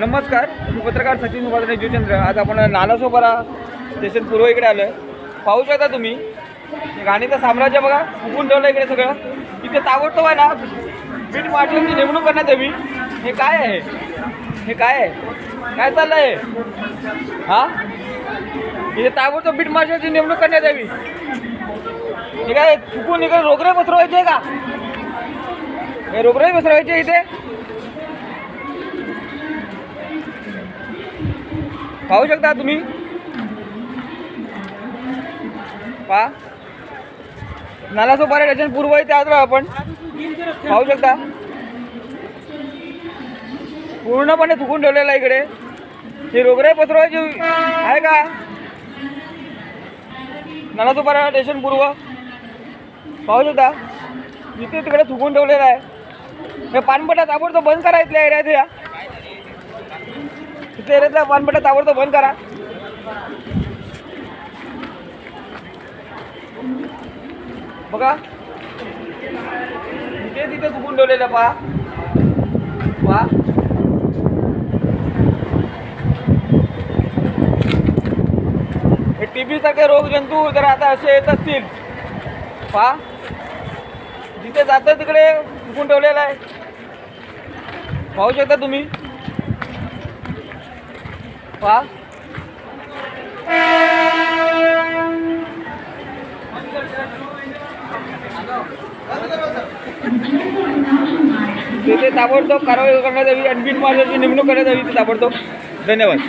नमस्कार मी पत्रकार सचिन उपाध्याय जीवचंद्र आज आपण नालासोपारा स्टेशन पूर्व इकडे आलो आहे पाहू शकता तुम्ही गाणी गाणीचं साम्राज्य बघा फुकून ठेवलं इकडे सगळं. इथे ताबडतोब आहे ना बीट मार्शलची नेमणूक करण्यात यावी. हे काय आहे? हे काय आहे? काय चाललं आहे हां? इथे ताबडतोब बीट मार्शलची नेमणूक करण्यात यावी. हे काय चुकून इकडे रोगरे पसरवायचे का? हे रोगरे पसरवायचे इथे? पाहू शकता तुम्ही? पहा. नालासोपारा स्टेशन पूर्व इथे आलो आपण. पाहू शकता. पूर्णपणे थुकून ठेवलेलं आहे इकडे. हे रोगराई पसरवायची आहे का? नालासोपारा स्टेशन पूर्व. पाहू शकता. इथे तिकडे थुकून ठेवलेलं आहे. हे पानपट्या ताबडतोब बंद करायचं एरियात या. इथल्या वन बटन ताबडतोब बंद करा. बघा. तिथे तिथे चुकून ठेवलेलं पहा. पहा. हे टी बी सारखे रोगजंतू जर आता असे येत असतील पहा. जिथे जातं तिकडे चुकून ठेवलेलं आहे. पाहू शकता तुम्ही? पहा तिथे ताबडतोब कारवाई करण्यात यावी आणि बीट नेमणूक करण्यात यावी इथे ताबडतोब. धन्यवाद.